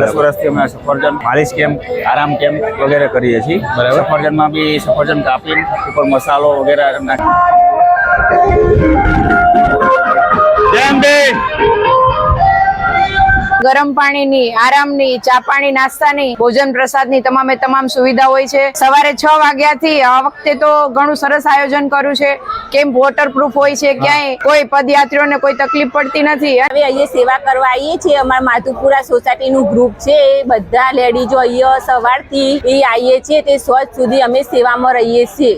દસ વર્ષથી અમે સફરજન માલિશ કેમ્પ આરામ કેમ્પ વગેરે કરીએ છીએ. બરાબર. સફરજનમાં બી સફરજન કાપી ઉપર મસાલો વગેરે નાખી ગરમ પાણીની આરામની ચા પાણી નાસ્તાની ભોજન પ્રસાદની તમામે તમામ સુવિધા હોય છે સવારે છ વાગ્યાથી આ વખતે તો ઘણું સરસ આયોજન કર્યું છે કેમ્પ વોટરપ્રૂફ હોય છે ક્યાંય કોઈ પદયાત્રીઓને કોઈ તકલીફ પડતી નથી હવે અહીંયા સેવા કરવા આવીએ છીએ અમારા માધુપુરા સોસાયટીનું ગ્રુપ છે એ બધા લેડીઝો અહીંયા સવારથી એ આવીએ છીએ તે સ્વચ્છ સુધી અમે સેવામાં રહીએ છીએ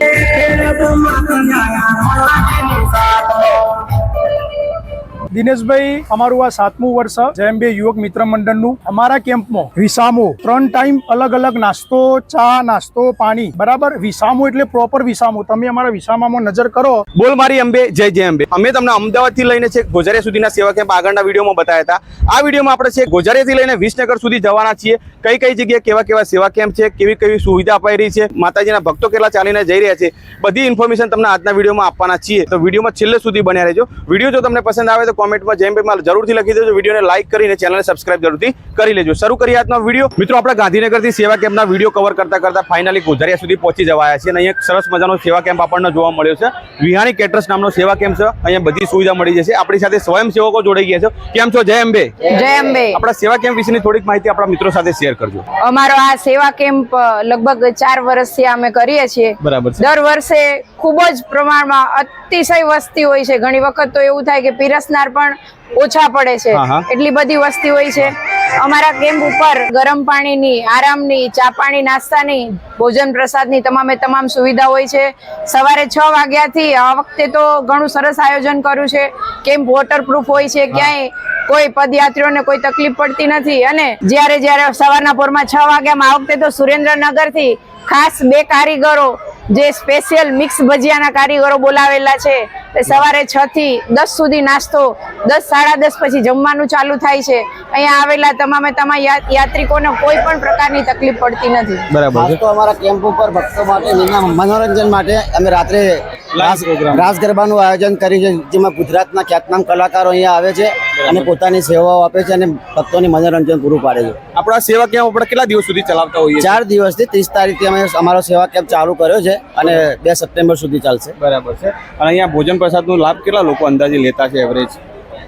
દિનેશભાઈ, અમારું આ સાતમું વર્ષ જેમ બે યુવક મિત્ર મંડળનું. અમારા કેમ્પમાં વિસામો. ત્રણ ટાઈમ અલગ અલગ નાસ્તો, ચા, નાસ્તો, પાણી. બરાબર? વિસામો એટલે પ્રોપર વિસામો. તમે અમારા વિસામામાં નજર કરો. બોલ મારી અંબે, જય જય અંબે. અમે તમને અમદાવાદથી લઈને છે ગોજારિયા સુધીના સેવા કેમ્પ આગળના વિડીયોમાં બતાવ્યા હતા. આ વિડીયોમાં આપણે છે ગોઝારિયાથી લઈને વિસનગર સુધી જવાના છીએ. કઈ કઈ જગ્યાએ કેવા કેવા સેવા કેમ્પ છે, કેવી કેવી સુવિધા અપાઈ રહી છે, માતાજીના ભક્તો કેટલા ચાલીને જઈ રહ્યા છે, બધી ઇન્ફોર્મેશન તમને આજના વિડીયોમાં આપવાના છીએ. તો વિડીયોમાં છેલ્લે સુધી બન્યા રહેજો. વીડિયો જો તમને પસંદ આવે તો કોમેન્ટમાં જેમ માલ જરૂરથી લખી દેજો. વિડીયોને લાઇક કરીને ચેનલને સબસ્ક્રાઇબ જરૂરથી કરી લેજો. શરૂ કરીએ આજનો વીડિયો મિત્રો આપણે ગાંધીનગરથી સેવા કેમ્પના વીડિયો કવર કરતા કરતા ફાઇનલી ગોઝારિયા સુધી પહોંચી જવાયા છે અને અહીંયા સરસ મજાનો સેવા કેમ્પ આપણને જોવા મળ્યો છે. વિહાણી કેટરસ નામનો સેવા કેમ્પ છે. અહીંયા બધી સુવિધા મળી જશે. આપણી સાથે સ્વયંસેવકો જોડાઈ ગયા છે. કેમ છો? જય અંબે. જય અંબે. આપણા સેવા કેમ્પ વિશેની થોડીક માહિતી આપણા મિત્રો સાથે શેર કરજો. અમારો આ સેવા કેમ્પ લગભગ ચાર વર્ષથી અમે કરીએ છીએ. બરાબર દર વર્ષે ખૂબ જ પ્રમાણમાં અતિશય વસ્તી હોય છે. ઘણી વખત તો એવું થાય કે પીરસનાર પણ ઓછા પડે છે. એટલી બધી વસ્તી હોય છે. અમારા કેમ્પ ઉપર ગરમ પાણીની આરામની ચા પાણી નાસ્તાની ભોજન પ્રસાદની તમામે તમામ સુવિધા હોય છે. સવારે છ વાગ્યાથી આ વખતે તો ઘણું સરસ આયોજન કર્યું છે. કેમ્પ વોટરપ્રૂફ હોય છે. ક્યાંય કોઈ પદયાત્રીઓને કોઈ તકલીફ પડતી નથી. અને જ્યારે જ્યારે સવારના પોરમાં છ વાગ્યામાં આ વખતે તો સુરેન્દ્રનગરથી ખાસ બે કારીગરો જે સ્પેશિયલ મિક્સ ભજીયાના કારીગરો બોલાવેલા છે તે સવારે છ થી દસ સુધી નાસ્તો દસ સાડા દસ પછી જમવાનું ચાલુ થાય છે. અહીંયા આવેલા તમામે તમામ યાત્રિકોને કોઈ પણ પ્રકારની તકલીફ પડતી નથી. બરાબર તો અમારા કેમ્પ ઉપર ભક્તો માટે મનોરંજન માટે અમે રાત્રે રાસ ગરબાનું આયોજન કર્યું છે જેમાં ગુજરાતના ખ્યાતનામ કલાકારો અહીંયા આવે છે અને પોતાની સેવાઓ આપે છે અને ભક્તોને મનોરંજન પૂરું પાડે છે. આપણા સેવા કેમ્પ આપણે કેટલા દિવસ સુધી ચલાવતા હોઈએ ચાર દિવસથી ત્રીસ તારીખથી અમે અમારો સેવા કેમ્પ ચાલુ કર્યો છે અને બે સપ્ટેમ્બર સુધી ચાલશે. બરાબર છે. અને અહીંયા ભોજન પ્રસાદનો લાભ કેટલા લોકો અંદાજે લેતા છે એવરેજ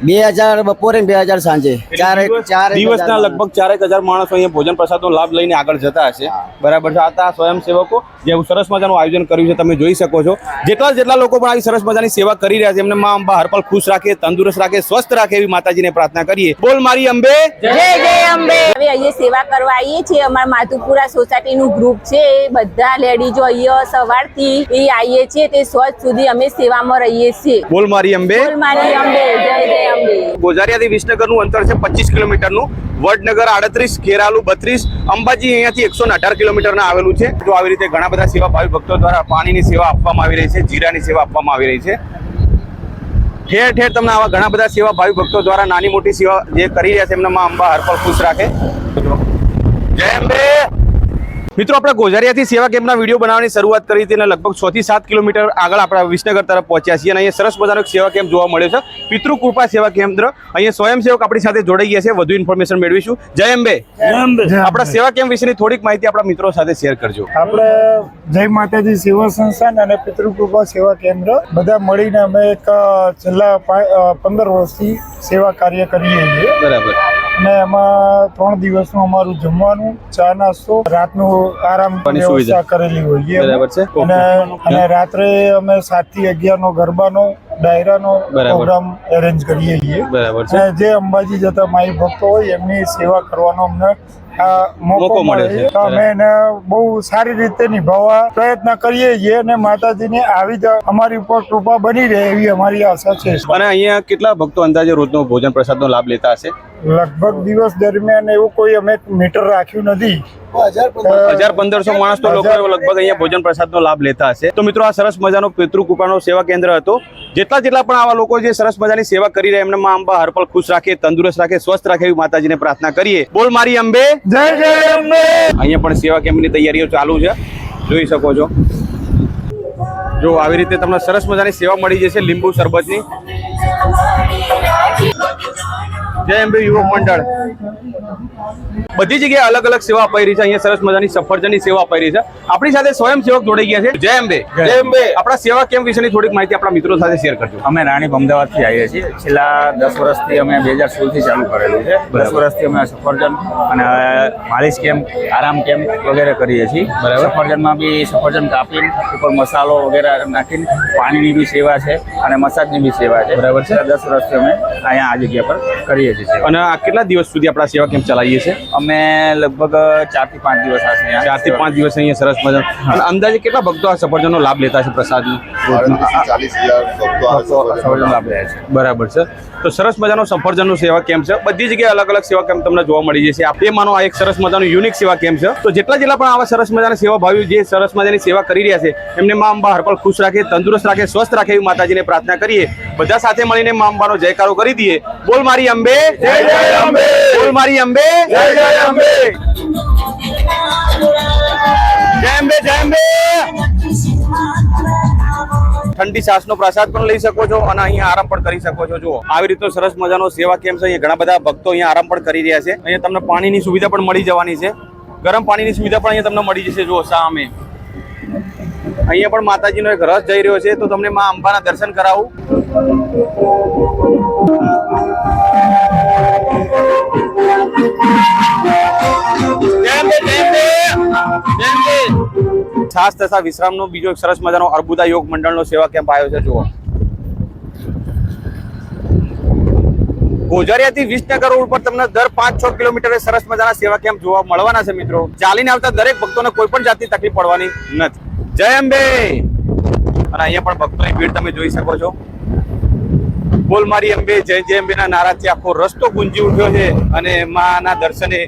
બે હજાર બપોરે બે હજાર સાંજે. ચાર ચાર દિવસના લગભગ ચારેક હજાર માણસો અહીંયા ભોજન પ્રસાદનો લાભ લઈને આગળ જતા હશે. બરાબર છે. આ સ્વયંસેવકો જે સરસ મજાનું આયોજન કર્યું છે તમે જોઈ શકો છો. જેટલા જેટલા લોકો પણ આવી સરસ મજાની સેવા કરી રહ્યા છે એમને મા અંબા હરપલ ખુશ રાખે તંદુરસ્ત રાખે સ્વસ્થ રાખે એવી માતાજીને પ્રાર્થના કરીએ. બોલ મારી અંબે. જય જય અંબે. હવે અહીંયા સેવા કરવા આવીએ છીએ. અમારા માધુપુરા સોસાયટીનું ગ્રુપ છે. એ બધા લેડીઝો અહીંયા સવારથી એ આવીએ છીએ. તે સ્વચ્છ સુધી અમે સેવામાં રહીએ છીએ. બોલ મારી અંબે. બોલ મારી અંબે. જય જય અંબે ગોઝારિયાથી વિસનગરનું અંતર છે પચીસ કિલોમીટરનું. વડનગર આડત્રીસ ખેરાલુ બત્રીસ, અંબાજી અહીંયાથી એકસો અઢાર કિલોમીટરના આવેલું છે. તો આવી રીતે ઘણા બધા સેવા ભાવિ ભક્તો દ્વારા પાણીની સેવા આપવામાં આવી રહી છે, જીરાની સેવા આપવામાં આવી રહી છે. ઠેર ઠેર તમને આવા ઘણા બધા સેવા ભાવિ ભક્તો દ્વારા નાની મોટી સેવા જે કરી રહ્યા છે એમના અંબા હરપલ ખુશ રાખે. જય અંબે! મિત્રો આપણે ગોઝારિયાથી સેવા કેમ્પના વીડિયો બનાવવાની શરૂઆત કરી હતી અને લગભગ છ થી સાત કિલોમીટર આગળ આપણે વિસનગર તરફ પહોંચ્યા છીએ અને અહીંયા સરસ મજાનો સેવા કેમ્પ જોવા મળ્યો છે. પિતૃકૃપા સેવા કેન્દ્ર. અહીંયા સ્વયંસેવક આપણી સાથે જોડાઈ ગયા છે. વધુ ઇન્ફોર્મેશન મેળવીશું. જય અંબે. આપણા સેવા કેમ્પ વિશેની થોડીક માહિતી આપણા મિત્રો સાથે શેર કરજો. આપણે જય માતાજી સેવા સંસ્થાન અને પિતૃકૃપા સેવા કેન્દ્ર બધા મળીને અમે એક છેલ્લા પંદર વર્ષથી સેવા કાર્ય કરીએ છીએ. બરાબર. અને એમાં ત્રણ દિવસનું અમારું જમવાનું ચા નાસ્તો રાતનું આરામ વ્યવસ્થા કરેલી હોય બરાબર છે. અને અને રાત્રે અમે સાતથી અગિયાર નો ગરબાનો ડાયરાનો. પ્રોગ્રામ એરેન્જ કરીએ છીએ. બરાબર છે. જે અંબાજી જતા માઈ ભક્તો હોય એમની સેવા કરવાનો અમને આ મોકો મળે છે. અમે એને બહુ સારી રીતે નિભાવવા પ્રયત્ન કરીએ છીએ અને માતાજીની આવી જ અમારી ઉપર કૃપા બની રહે એવી અમારી આશા છે. અને અહીંયા કેટલા ભક્તો અંદાજે રોજનો ભોજન પ્રસાદનો લાભ લેતા હશે? લગભગ દિવસ દરમિયાન એવું કોઈ અમે મીટર રાખ્યું નથી. હજાર પંદરસો માણસ તો લોકો લગભગ અહીંયા ભોજન પ્રસાદનો લાભ લેતા હશે. તો મિત્રો આ સરસ મજાનો પિતૃકૃપાનો સેવા કેન્દ્ર હતો. જેટલા જેટલા પણ આવા લોકો જે સરસ મજાની સેવા કરી રહ્યા એમને માં અંબા હરપલ ખુશ રાખે તંદુરસ્ત રાખે સ્વસ્થ રાખે એવી માતાજીને પ્રાર્થના કરીએ. બોલ મારી અંબે. જય જય અંબે. અહીંયા પણ સેવા કેમ્પની તૈયારીઓ ચાલુ છે. જોઈ શકો છો. જો આવી રીતે તમને સરસ મજાની સેવા મળી જશે લીંબુ શરબતની. જય અંબે યુવક મંડળ. બધી જગ્યાએ અલગ અલગ સેવા અપાઈ રહી છે. અહીંયા સરસ મજાની સફરજનની સેવા અપાઈ રહી છે. આપણી સાથે સ્વયંસેવક જોડાઈ ગયા છે. જય અંબે જય આપણા સેવા કેમ્પ વિશેની થોડીક માહિતી આપણા મિત્રો સાથે શેર કરજો. અમે રાણીપ અમદાવાદથી આવીએ છીએ. છેલ્લા દસ વર્ષથી અમે બે હજાર સોળથી ચાલુ કરેલું છે. દસ વર્ષથી અમે સફરજન અને માલિશ કેમ્પ આરામ કેમ્પ વગેરે કરીએ છીએ. બરાબર. સફરજનમાં બી સફરજન કાપીને ઉપર મસાલો વગેરે નાખીને પાણીની બી સેવા છે અને મસાજની બી સેવા છે. બરાબર છે. દસ વર્ષથી અમે અહીંયા આ જગ્યા પર કરીએ છીએ અને આ કેટલા દિવસ સુધી આપણા સેવા કેમ્પ ચલાવીએ છીએ? અમે લગભગ ચારથી પાંચ દિવસ આ છે ચારથી પાંચ દિવસ અહીંયા સરસ મજા અને અંદાજે કેટલા ભક્તો આ સફરજનનો લાભ લેતા છે. પ્રસાદનો બરાબર છે. તો સરસ મજાનો સફરજનનો સેવા કેમ્પ છે. બધી જગ્યાએ અલગ અલગ સેવા કેમ્પ તમને જોવા મળી જશે. આપે માનો આ એક સરસ મજાનું યુનિક સેવા કેમ્પ છે. તો જેટલા જેટલા પણ આવા સરસ મજાના સેવા ભાવીઓ જે સરસ મજાની સેવા કરી રહ્યા છે એમને મા અંબા હરપળ ખુશ રાખે તંદુરસ્ત રાખે સ્વસ્થ રાખે એવી માતાજીને પ્રાર્થના કરીએ. બધા સાથે મળીને મા અંબાનો જયકારો કરી દઈએ. બોલ મારી અંબે. જય જય અંબે. બોલ મારી અંબે. જય જય અંબે. જય અંબે જય અંબે. ઠંડી છાશનો પ્રસાદ પણ લઈ શકો છો અને અહીંયા આરામ પણ કરી શકો છો. જુઓ. આવી રીતનો સરસ મજાનો સેવા કેમ્પ છે. અહીંયા ઘણા બધા ભક્તો અહીંયા આરામ પણ કરી રહ્યા છે. અહીંયા તમને પાણીની સુવિધા પણ મળી જવાની છે. ગરમ પાણીની સુવિધા પણ અહીંયા તમને મળી જશે. જુઓ સામે. અહીંયા પણ માતાજીનો એક રસ જઈ રહ્યો છે. તો તમને મા અંબાના દર્શન કરાવું. છાસ તથા વિશ્રામનો બીજો સરસ મજાનો અર્બુદા યોગ મંડળનો સેવા કેમ્પ આવ્યો છે, જુઓ. ગોઝારિયાથી વિસનગર રોડ પર તમને દર પાંચ છ કિલોમીટરે સરસ મજાના સેવા કેમ્પ જોવા મળવાના છે, મિત્રો. ચાલીને આવતા દરેક ભક્તોને કોઈ પણ જાતની તકલીફ પડવાની નથી. જય અંબે! અને અહીંયા પણ ભક્તોની ભીડ તમે જોઈ શકો છો. બોલ મારી અંબે, જય જય અંબેના નારાથી આખો રસ્તો ગુંજી ઉઠ્યો છે અને માના દર્શને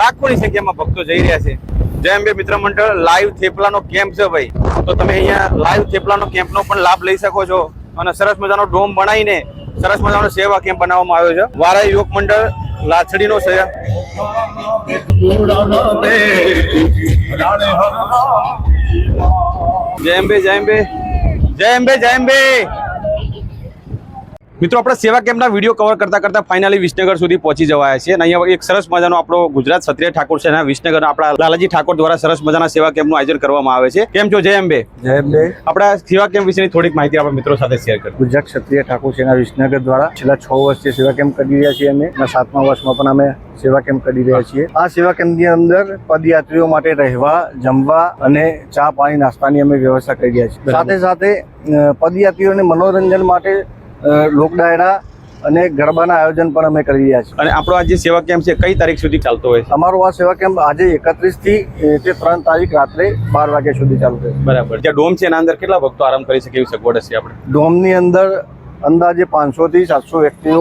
લાખોની સંખ્યામાં ભક્તો જઈ રહ્યા છે. જય અંબે મિત્ર મંડળ, લાઈવ થેપલાનો કેમ્પ છે ભાઈ. તો તમે અહીંયા લાઈવ થેપલાનો કેમ્પનો પણ લાભ લઈ શકો છો. અને સરસ મજાનો ડોમ બનાવીને સરસ મજાનો સેવા કેમ્પ બનાવવામાં આવ્યો છે. વારા યુવક મંડળ, લાછડીનો છે જય અંબે જય અંબે. જય અંબે જય અંબે. મિત્રો આપણે સેવા કેમ્પના વીડિયો કવર કરતા કરતા ફાઇનલી વિસનગર સુધી પહોંચી જવાયા છે અને અહીંયા એક સરસ મજાનો આપણો ગુજરાત ક્ષત્રિય ઠાકોર છે અને વિસનગર આપણા લાલાજી ઠાકોર દ્વારા સરસ મજાના સેવા કેમ્પનું આયોજન કરવામાં આવે છે. કેમ છો જય અંબે? જય અંબે. આપણા સેવા કેમ્પ વિશેની થોડીક માહિતી આપણા મિત્રો સાથે શેર કરો ગુજરાત ક્ષત્રિય ઠાકોર સેના વિસનગર દ્વારા છેલ્લા છ વર્ષથી સેવા કેમ્પ કરી રહ્યા છીએ અમે. સાતમા વર્ષમાં પણ અમે સેવા કેમ્પ કરી રહ્યા છીએ. આ સેવા કેમ્પની અંદર પદયાત્રીઓ માટે રહેવા જમવા અને ચા પાણી નાસ્તાની અમે વ્યવસ્થા કરી રહ્યા છીએ. સાથે સાથે પદયાત્રીઓને મનોરંજન માટે લોકડાયરા અને ગરબાના આયોજન પણ અમે કરી રહ્યા છીએ. અને આપણો આ જે સેવા કેમ્પ છે કઈ તારીખ સુધી ચાલતો હોય છે? અમારો આ સેવા કેમ્પ આજે એકત્રીસથી તે ત્રણ તારીખ રાત્રે બાર વાગ્યા સુધી ચાલુ હોય બરાબર. જ્યાં ડોમ છે એના અંદર કેટલા ભક્તો આરામ કરી શકે એવી સગવડ હશે આપણે ડોમની અંદર અંદાજે પાંચસો થી સાતસો વ્યક્તિઓ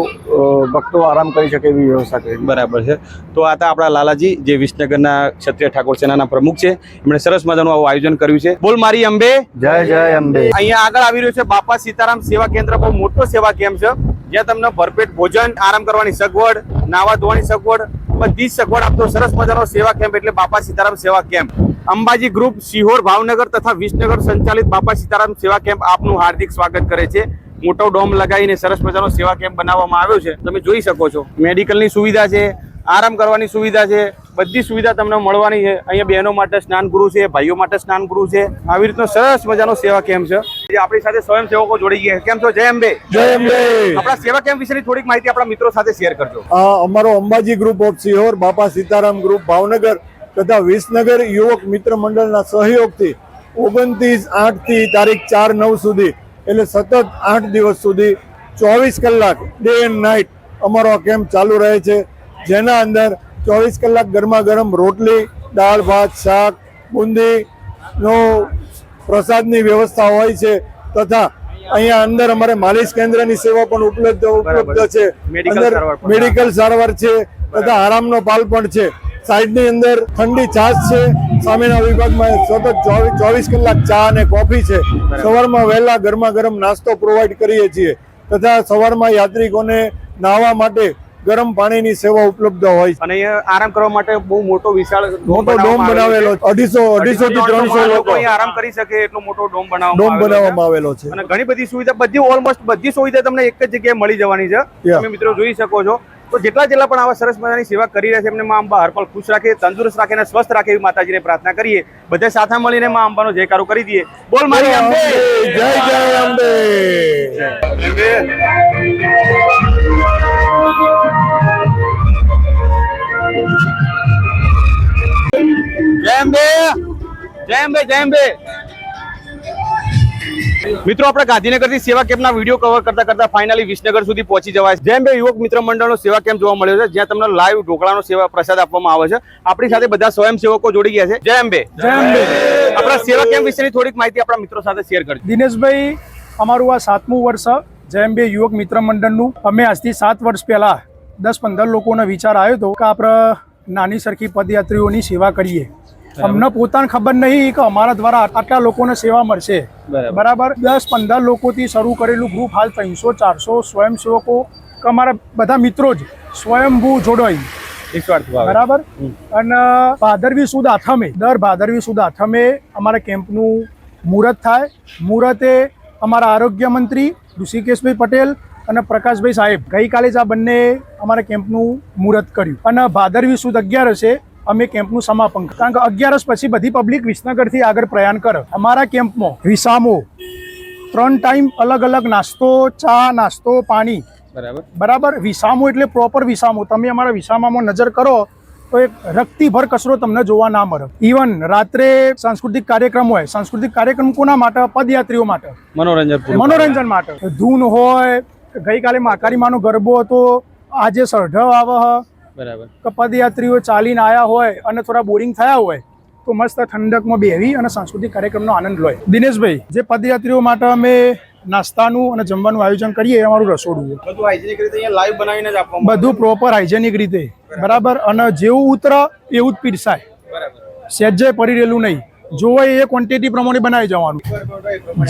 ભક્તો આરામ કરી શકે એવી વ્યવસ્થા કરી બરાબર છે. તો આ હતા આપણા લાલાજી જે વિસનગરના ક્ષત્રિય ઠાકોર સેનાના પ્રમુખ છે. એમણે સરસ મજાનું આવું આયોજન કર્યું છે. બોલ મારી અંબે. જય જય અંબે. અહીંયા આગળ આવી રહ્યું છે બાપા સીતારામ સેવા કેન્દ્ર. બહુ મોટો સેવા કેમ્પ છે. જ્યાં તમને ભરપેટ ભોજન આરામ કરવાની સગવડ નાવા ધોવાની સગવડ બધી જ સગવડ આપતો સરસ મજાનો સેવા કેમ્પ એટલે બાપા સીતારામ સેવા કેમ્પ. અંબાજી ગ્રુપ સિહોર ભાવનગર તથા વિસનગર સંચાલિત બાપા સીતારામ સેવા કેમ્પ આપનું હાર્દિક સ્વાગત કરે છે. મોટો ડોમ લગાવીને સરસ મજાનો સેવા કેમ્પ બનાવવામાં આવ્યો છે. તમે જોઈ શકો છો. મેડિકલની સુવિધા છે આરામ કરવાની સુવિધા છે બધી સુવિધા તમને મળવાની છે. અહીંયા બહેનો માટે સ્નાન ગૃહ છે ભાઈઓ માટે સ્નાન ગૃહ છે. આવી રીતનો સરસ મજાનો સેવા કેમ્પ છે. જે આપણી સાથે સ્વયંસેવકો જોડી ગયા કેમ છો? જય અંબે. જય અંબે. આપણા સેવા કેમ્પ વિશેની થોડીક માહિતી આપણા મિત્રો સાથે શેર કરજો. અમારો અંબાજી ગ્રુપ ઓફ સિહોર બાપા સીતારામ ગ્રુપ ભાવનગર તથા વિસનગર યુવક મિત્ર મંડળના સહયોગથી ઓગણત્રીસ આઠથી તારીખ ચાર નવ સુધી એટલે સતત આઠ દિવસ સુધી ચોવીસ કલાક ડે એન્ડ નાઇટ અમારો આ કેમ્પ ચાલુ રહે છે. જેના અંદર ચોવીસ કલાક ગરમા ગરમ રોટલી દાળ ભાત શાક બુંદીનો પ્રસાદની વ્યવસ્થા હોય છે તથા અહીંયા અંદર અમારે માલિશ કેન્દ્રની સેવા પણ ઉપલબ્ધ ઉપલબ્ધ છે. અંદર મેડિકલ સારવાર છે તથા આરામનો પાલ પણ છે. સાઈડની અંદર ઠંડી છાશ છે. સામેના વિભાગમાં સતત ચોવીસ કલાક ચા અને કોફી છે. સવારમાં વહેલા ગરમા ગરમ નાસ્તો પ્રોવાઈડ કરીએ છીએ તથા સવારમાં યાત્રિકોને નાહવા માટે ગરમ પાણીની સેવા ઉપલબ્ધ હોય છે. અને અહીંયા આરામ કરવા માટે બહુ મોટો વિશાળ મોટો ડોમ બનાવેલો છે. અઢીસો અઢીસો થી ત્રણસો લોકો આરામ કરી શકે એટલો મોટો ડોમ બનાવવા ડોમ બનાવવામાં આવેલો છે. અને ઘણી બધી સુવિધા બધી ઓલમોસ્ટ બધી સુવિધા તમને એક જ જગ્યાએ મળી જવાની છે. તમે મિત્રો જોઈ શકો છો. તો જેટલા જેટલા પણ આવા સરસ મજાની સેવા કરી રહ્યા છે એમને મા અંબા હરપલ ખુશ રાખે તંદુરસ્ત રાખે અને સ્વસ્થ રાખે એવી માતાજીને પ્રાર્થના કરીએ. બધા સાથે મળીને મા અંબાનો જયકારો કરી દઈએ. બોલ મારી અંબે જય જય અંબે! જય અંબે! જય અંબે જય અંબે! મિત્રો આપણે ગાંધીનગરથી સેવા કેમ્પના વીડિયો કવર કરતા કરતા ફાઇનલી વિસનગર સુધી પહોંચી જવાય જેમ બે યુવક મિત્ર મંડળનો સેવા કેમ્પ જોવા મળ્યો છે જ્યાં તમને લાઈવ ઢોકળાનો સેવા પ્રસાદ આપવામાં આવે છે. આપણી સાથે બધા સ્વયંસેવકો જોડી ગયા છે. જય અંબે. જય બે આપણા સેવા કેમ્પ વિશેની થોડીક માહિતી આપણા મિત્રો સાથે શેર કરજો. દિનેશભાઈ અમારું આ સાતમું વર્ષ જેમ બે યુવક મિત્ર મંડળનું. અમે આજથી સાત વર્ષ પહેલા દસ પંદર લોકોનો વિચાર આવ્યો હતો કે આપણે નાની સરખી પદયાત્રીઓની સેવા કરીએ. અમને પોતાને ખબર નહીં કે અમારા દ્વારા આટલા લોકોને સેવા મળશે. બરાબર. દસ પંદર લોકોથી શરૂ કરેલું ગ્રુપ હાલ ત્રણસો ચારસો સ્વયંસેવકો કે અમારા બધા મિત્રો જ સ્વયંભૂ જોડાઈ. બરાબર? અને ભાદરવી સુદ આઠમે દર ભાદરવી સુદ આઠમે અમારા કેમ્પનું મુહૂર્ત થાય. મુહૂર્તે અમારા આરોગ્ય મંત્રી ઋષિકેશભાઈ પટેલ અને પ્રકાશભાઈ સાહેબ ગઈકાલે જ આ બંને અમારા કેમ્પનું મુહૂર્ત કર્યું. અને ભાદરવી સુદ અગિયારસે અમે કેમ્પનું સમાપન કારણ કે અગિયારસ પછી બધી પબ્લિક વિસનગરથી આગળ પ્રયાણ કરે. અમારા કેમ્પમાં વિસામો ત્રણ ટાઈમ અલગ અલગ નાસ્તો ચા નાસ્તો પાણી. બરાબર. બરાબર? વિસામો એટલે પ્રોપર વિસામો. તમે અમારા વિસામામાં નજર કરો તો એક રક્તિભર કચરો તમને જોવા ના મળે. ઇવન રાત્રે સાંસ્કૃતિક કાર્યક્રમ હોય સાંસ્કૃતિક કાર્યક્રમ કોના માટે? પદયાત્રીઓ માટે. મનોરંજન મનોરંજન માટે. ધૂન હોય ગઈકાલે માકારી માનો ગરબો હતો આજે સરઢવ આવે બરાબર. કે પદયાત્રીઓ ચાલીને આવ્યા હોય અને થોડા બોરિંગ થયા હોય તો મસ્ત ઠંડકમાં બેહી અને સાંસ્કૃતિક કાર્યક્રમનો આનંદ લો દિનેશભાઈ જે પદયાત્રીઓ માટે અમે નાસ્તાનું અને જમવાનું આયોજન કરીએ એ અમારું રસોડું બધું હાઇજેનિક રીતે અહીંયા લાઈવ બનાવીને જ આપવામાં બધું પ્રોપર હાઇજેનિક રીતે. બરાબર. અને જેવું ઉતર એવું જ પીરસાય. બરાબર. સહેજે પડી રહેલું નહીં. જોવે એ ક્વોન્ટિટી પ્રમાણે બનાવી જવાનું.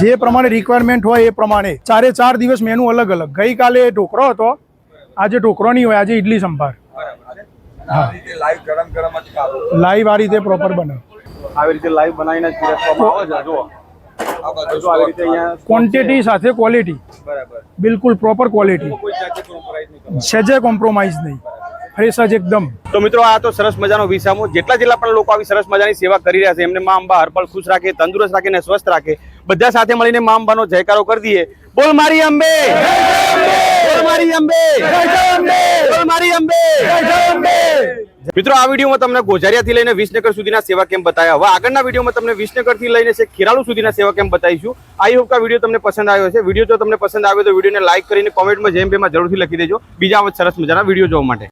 જે પ્રમાણે રિક્વાયરમેન્ટ હોય એ પ્રમાણે. ચારે ચાર દિવસ મેનુ અલગ અલગ ગઈકાલે ઢોકરો હતો. આજે ઢોકરો નહીં હોય આજે ઇડલી સંભાર. લાઈવ આ રીતે પ્રોપર બને. આવી રીતે લાઈવ બનાવીને જ પીરસવામાં આવે છે જુઓ. આવી રીતે અહીંયા ક્વોન્ટિટી સાથે ક્વોલિટી બરાબર. બિલકુલ પ્રોપર ક્વોલિટી. સહેજે કોમ્પ્રોમાઇઝ નહીં ફ્રેશ જ એકદમ. તો મિત્રો આ તો સરસ મજાનો વિસામો જેટલા જેટલા પણ લોકો આવી સરસ મજાની સેવા કરી રહ્યા છે એમને મા અંબા હરપળ ખુશ રાખે તંદુરસ્ત રાખે અને સ્વસ્થ રાખે. બધા સાથે મળીને મા અંબાનો જયકારો કરી દઈએ. બોલ મારી અંબે! મારી અંબે. મારી અંબે. મિત્રો આ વિડીયોમાં તમને ગોઝારિયાથી લઈને વિસનગર સુધીના સેવા કેમ્પ બતાવ્યા. હવે આગળના વિડીયોમાં તમને વિસનગરથી લઈને છે ખેરાલુ સુધીના સેવા કેમ્પ બતાવીશું. આઈ હોપ કે વીડિયો તમને પસંદ આવ્યો છે વીડિયો જો તમને પસંદ આવ્યો તો વિડીયોને લાઈક કરીને કોમેન્ટમાં જેમ બેમાં જરૂરથી લખી દેજો. બીજા આવા સરસ મજાના વીડિયો જોવા માટે.